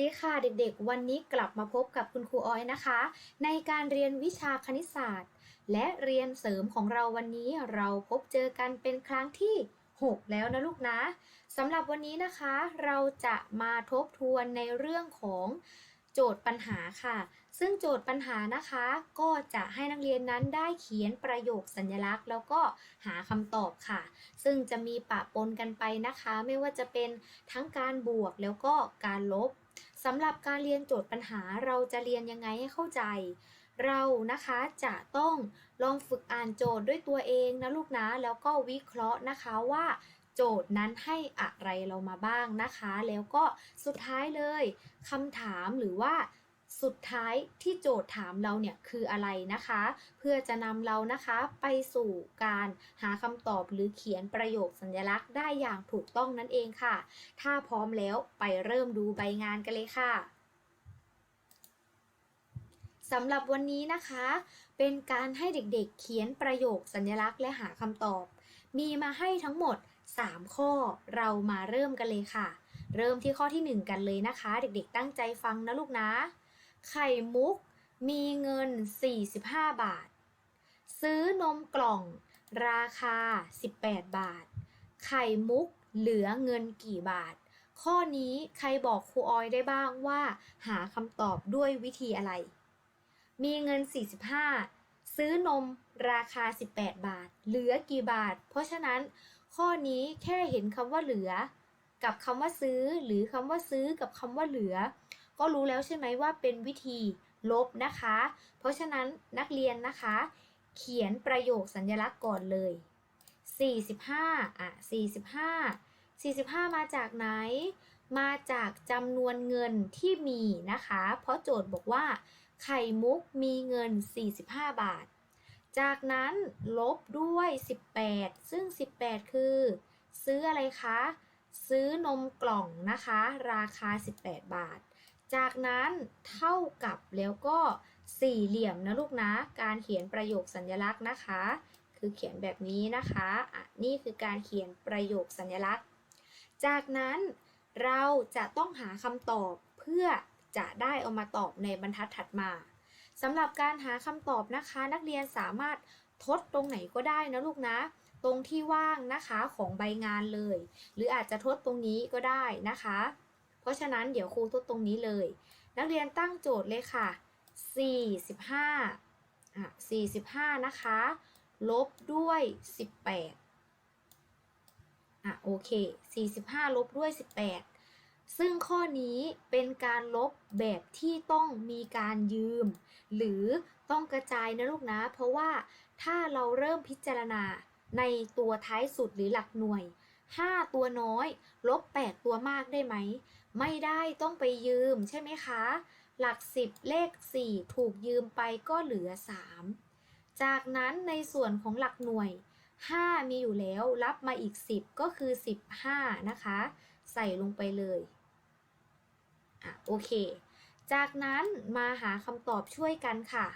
ดีค่ะเด็กๆ วันนี้กลับมาพบกับคุณครูออยนะคะ ในการเรียนวิชาคณิตศาสตร์ และเรียนเสริมของเราวันนี้เราพบเจอกันเป็นครั้งที่ 6 แล้วนะลูกนะสำหรับวันนี้นะคะ เราจะมาทบทวนในเรื่องของโจทย์ปัญหาค่ะ ซึ่งโจทย์ปัญหานะคะ ก็จะให้นักเรียนนั้นได้เขียนประโยคสัญลักษณ์ แล้วก็หาคำตอบค่ะ ซึ่งจะมีปะปนกันไปนะคะ ไม่ว่าจะเป็นทั้งการบวกแล้วก็การลบ สำหรับการเรียนโจทย์ปัญหาเราจะเรียนยังไงให้เข้าใจ เรานะคะจะต้องลองฝึกอ่านโจทย์ด้วยตัวเองนะลูกนะแล้วก็วิเคราะห์นะคะว่าโจทย์นั้นให้อะไรเรามาบ้างนะคะ แล้วก็สุดท้ายเลยคำถามหรือว่า สุดท้ายที่โจทย์ถามเราเนี่ยคืออะไรนะคะ เพื่อจะนำเรานะคะไปสู่การหาคำตอบหรือเขียนประโยคสัญลักษณ์ได้อย่างถูกต้องนั่นเองค่ะ ถ้าพร้อมแล้วไปเริ่มดูใบงานกันเลยค่ะสำหรับวันนี้นะคะ เป็นการให้เด็กๆเขียนประโยคสัญลักษณ์และหาคำตอบ มีมาให้ทั้งหมด 3 ข้อเรามาเริ่มกันเลยค่ะ เริ่มที่ข้อที่ 1 กันเลยนะคะ เด็กๆตั้งใจฟังนะลูกนะ ไข่มุก มีเงิน 45 บาท ซื้อนมกล่อง ราคา 18 บาท ไข่มุกเหลือเงินกี่บาท ข้อนี้ใครบอกครูออยได้บ้างว่า หาคำตอบด้วยวิธีอะไร มีเงิน 45 ซื้อนมราคา 18 บาท เหลือกี่บาท เพราะฉะนั้น ข้อนี้แค่เห็นคำว่าเหลือ กับคำว่าซื้อ หรือคำว่าซื้อกับคำว่าเหลือ ก็รู้แล้วใช่ไหมว่าเป็นวิธีลบนะคะ เพราะฉะนั้นนักเรียนนะคะ เขียนประโยคสัญลักษณ์ก่อนเลย 45 อะ 45 45 มาจากไหน มาจากจำนวนเงินที่มีนะคะ เพราะโจทย์บอกว่า ไข่มุกมีเงิน 45 บาท จากนั้นลบด้วย 18 ซึ่ง 18 คือ ซื้ออะไรคะ ซื้อนมกล่องนะคะ ราคา 18 บาท จากนั้นเท่ากับแล้วก็สี่เหลี่ยมนะลูกนะ การเขียนประโยคสัญลักษณ์นะคะ คือเขียนแบบนี้นะคะอะนี่คือการเขียนประโยคสัญลักษณ์ จากนั้นเราจะต้องหาคำตอบเพื่อจะได้เอามาตอบในบรรทัดถัดมาสำหรับการหาคำตอบนะคะ นักเรียนสามารถทดตรงไหนก็ได้นะลูกนะ ตรงที่ว่างนะคะของใบงานเลย หรืออาจจะทดตรงนี้ก็ได้นะคะ ราะฉะนั้นเดี๋ยวครูทดตรงนี้เลย นักเรียนตั้งโจทย์เลยค่ะ 45อะ45 นะคะ ลบด้วย 18อะโอเค 45 ลบด้วย 18 ซึ่งข้อนี้เป็นการลบแบบที่ต้องมีการยืม หรือต้องกระจายนะลูกนะ เพราะว่าถ้าเราเริ่มพิจารณาในตัวท้ายสุดหรือหลักหน่วย 5 ตัวน้อย ลบ 8 ตัวมากได้ไหม ไม่ได้ต้องไปยืมใช่ไหมคะ หลัก 10 เลข 4 ถูกยืมไปก็เหลือ 3 จากนั้นในส่วนของหลักหน่วย 5 มีอยู่แล้วรับมาอีก 10 ก็คือ 15 นะคะ ใส่ลงไปเลยอะโอเค จากนั้นมาหาคำตอบช่วยกันค่ะ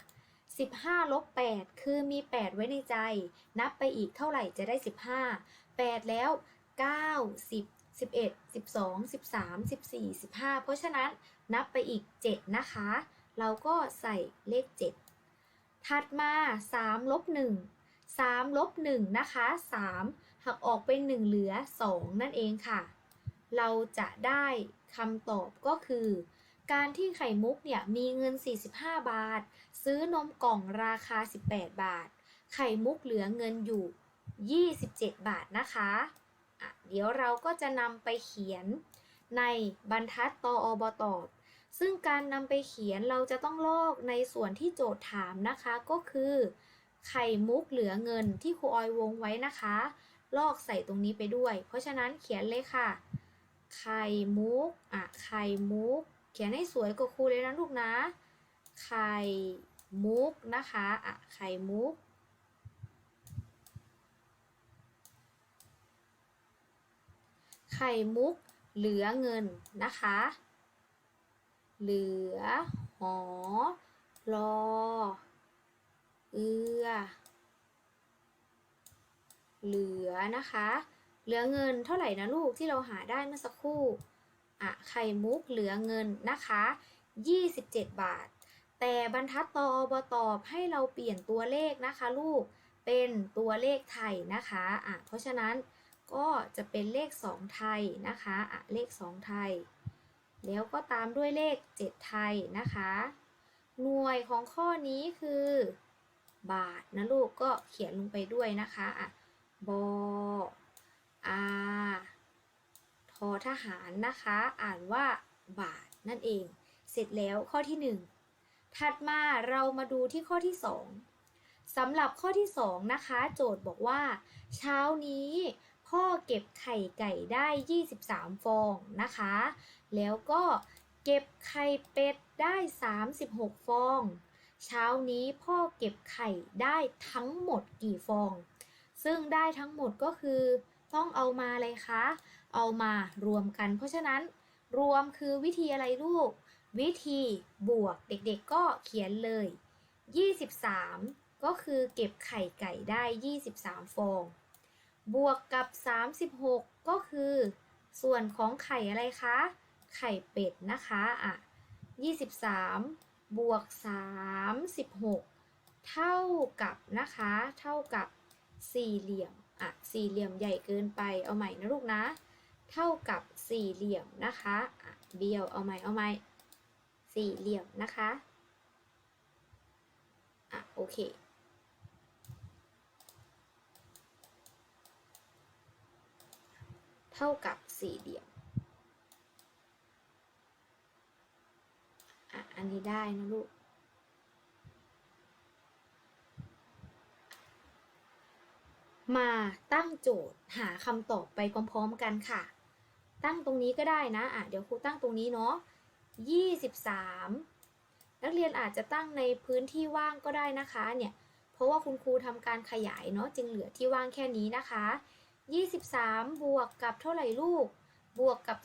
15ลบ8คือมี 8 ไว้ในใจ นับไปอีกเท่าไหร่จะได้ 15 8 แล้ว 9 10 11 12 13 14 15 เพราะฉะนั้นนับไปอีก 7 นะคะ เราก็ใส่เลข 7 ถัดมา3ลบ1 3ลบ1นะคะ 3 หักออกเป็น 1 เหลือ 2 นั่นเองค่ะ เราจะได้คำตอบก็คือ การที่ไข่มุกเนี่ยมีเงิน 45 บาท ซื้อนมกล่องราคา 18 บาท ไข่มุกเหลือเงินอยู่ 27 บาทนะคะะ เดี๋ยวเราก็จะนำไปเขียนในบรรทัดตออบตอซึ่งการนำไปเขียนเราจะต้องลอกในส่วนที่โจทย์ถามนะคะก็คือ ไข่มุกเหลือเงินที่ครูออยวงไว้นะคะ ลอกใส่ตรงนี้ไปด้วย เพราะฉะนั้นเขียนเลยค่ะ ไข่มุกอะไข่มุก เขียนให้สวยกว่าครูเลยนะลูกนะ ไข่มุกนะคะอะไข่มุก ข่มุกเหลือเงินนะคะ เหลือหอรอเอือ เหลือนะคะ เหลือเงินเท่าไหร่นะลูกที่เราหาได้เมื่อสักครู่อะไข่มุกเหลือเงินนะคะ 27 บาท แต่บรรทัดตออบตอบให้เราเปลี่ยนตัวเลขนะคะลูก เป็นตัวเลขไทยนะคะ อะ เพราะฉะนั้น ก็จะเป็นเลข 2 ไทยนะคะอะเลข 2 ไทย แล้วก็ตามด้วยเลข 7 ไทยนะคะ หน่วยของข้อนี้คือบาทนะลูกก็เขียนลงไปด้วยนะคะอะบอาทอทหารนะคะ อ่านว่าบาทนั่นเอง เสร็จแล้วข้อที่ 1 ถัดมาเรามาดูที่ข้อที่ 2สำหรับข้อที่ 2 นะคะ โจทย์บอกว่า เช้านี้ พ่อเก็บไข่ไก่ได้ 23 ฟองนะคะ แล้วก็เก็บไข่เป็ดได้ 36 ฟอง เช้านี้พ่อเก็บไข่ได้ทั้งหมดกี่ฟอง ซึ่งได้ทั้งหมดก็คือต้องเอามาเลยคะ เอามารวมกัน เพราะฉะนั้นรวมคือวิธีอะไรลูก วิธีบวกเด็กๆก็เขียนเลย 23 ก็คือเก็บไข่ไก่ได้ 23 ฟอง บวกกับ 36 ก็คือ ส่วนของไข่อะไรคะ ไข่เป็ดนะคะอะ23 บวก 36 เท่ากับนะคะ เท่ากับสี่เหลี่ยมอะสี่เหลี่ยมใหญ่เกินไปเอาใหม่นะลูกนะ เท่ากับสี่เหลี่ยมนะคะอะเบี้ยวเอาใหม่เอาใหม่สี่เหลี่ยมนะคะอะโอเค เท่ากับสี่เหลี่ยมอะอันนี้ได้นะลูกมาตั้งโจทย์หาคำตอบไปพร้อมๆกันค่ะ ตั้งตรงนี้ก็ได้นะอะเดี๋ยวครูตั้งตรงนี้เนาะ23 นักเรียนอาจจะตั้งในพื้นที่ว่างก็ได้นะคะเนี่ย เพราะว่าคุณครูทำการขยายเนาะจึงเหลือที่ว่างแค่นี้นะคะ 23 บวกกับเท่าไหร่ลูก บวกกับ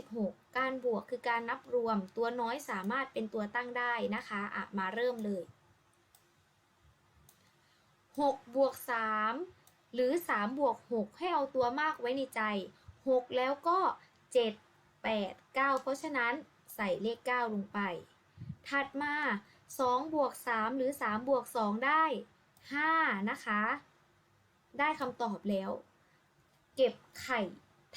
36 การบวกคือการนับรวม ตัวน้อยสามารถเป็นตัวตั้งได้นะคะอะมาเริ่มเลย 6 บวก 3 หรือ 3 บวก 6 ให้เอาตัวมากไว้ในใจ 6 แล้วก็ 7 8 9 เพราะฉะนั้นใส่เลข 9 ลงไป ถัดมา 2 บวก 3 หรือ 3 บวก 2 ได้ 5 นะคะ ได้คำตอบแล้ว เก็บไข่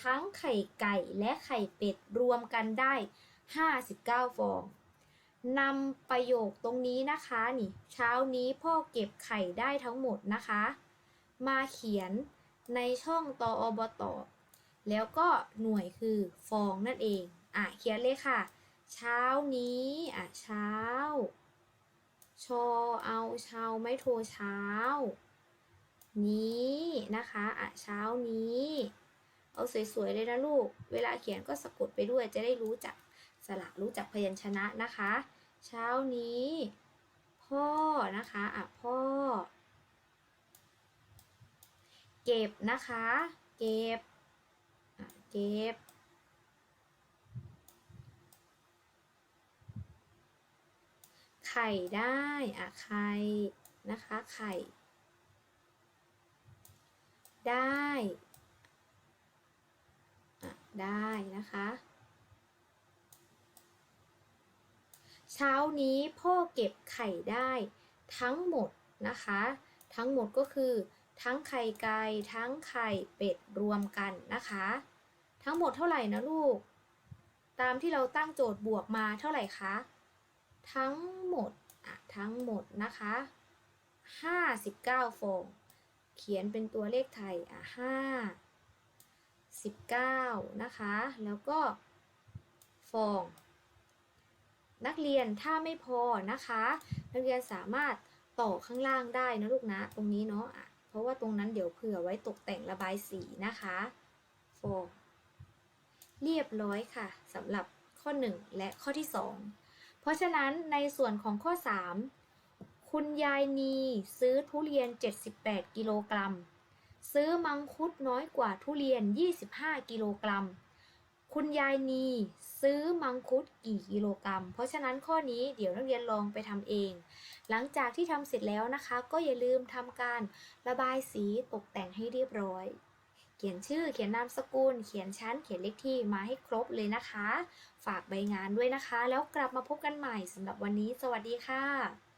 ทั้งไข่ไก่และไข่เป็ดรวมกันได้ 59 ฟองนำประโยคตรงนี้นะคะนี่ เช้านี้พ่อเก็บไข่ได้ทั้งหมดนะคะ มาเขียนในช่องตออบตอแล้วก็หน่วยคือฟองนั่นเอง อะเขียนเลยค่ะ เช้านี้อะเช้า ชอเอาเช้าไม่โทรเช้า นี้นะคะอะเช้านี้ เอาสวยๆเลยนะลูก เวลาเขียนก็สะกดไปด้วยจะได้รู้จักสระรู้จักพยัญชนะนะคะ เช้านี้ พ่อนะคะอะพ่อ เก็บนะคะ เก็บอะเก็บไข่ได้อะไข่นะคะ ไข่ ได้ได้นะคะ เช้านี้พ่อเก็บไข่ได้ทั้งหมดนะคะ ทั้งหมดก็คือทั้งไข่ไก่ทั้งไข่เป็ดรวมกันนะคะ ทั้งหมดเท่าไหร่นะลูก ตามที่เราตั้งโจทย์บวกมาเท่าไหร่คะทั้งหมดอะทั้งหมดนะคะ 59ฟอง เขียนเป็นตัวเลขไทย อะ5 19นะคะ แล้วก็ฟอง นักเรียนถ้าไม่พอนะคะ นักเรียนสามารถต่อข้างล่างได้นะลูกนะ ตรงนี้เนาะอะเพราะว่าตรงนั้นเดี๋ยวเผื่อไว้ตกแต่งระบายสีนะคะฟองเรียบร้อยค่ะสำหรับข้อ 1 และข้อที่ 2 เพราะฉะนั้นในส่วนของข้อ 3 คุณยายนีซื้อทุเรียน 78 กิโลกรัม ซื้อมังคุดน้อยกว่าทุเรียน 25 กิโลกรัม คุณยายนีซื้อมังคุดกี่กิโลกรัม เพราะฉะนั้นข้อนี้เดี๋ยวนักเรียนลองไปทำเอง หลังจากที่ทำเสร็จแล้วนะคะ ก็อย่าลืมทำการระบายสีตกแต่งให้เรียบร้อย เขียนชื่อเขียนนามสกุล เขียนชั้น เขียนเลขที่มาให้ครบเลยนะคะ ฝากใบงานด้วยนะคะ แล้วกลับมาพบกันใหม่สำหรับวันนี้ สวัสดีค่ะ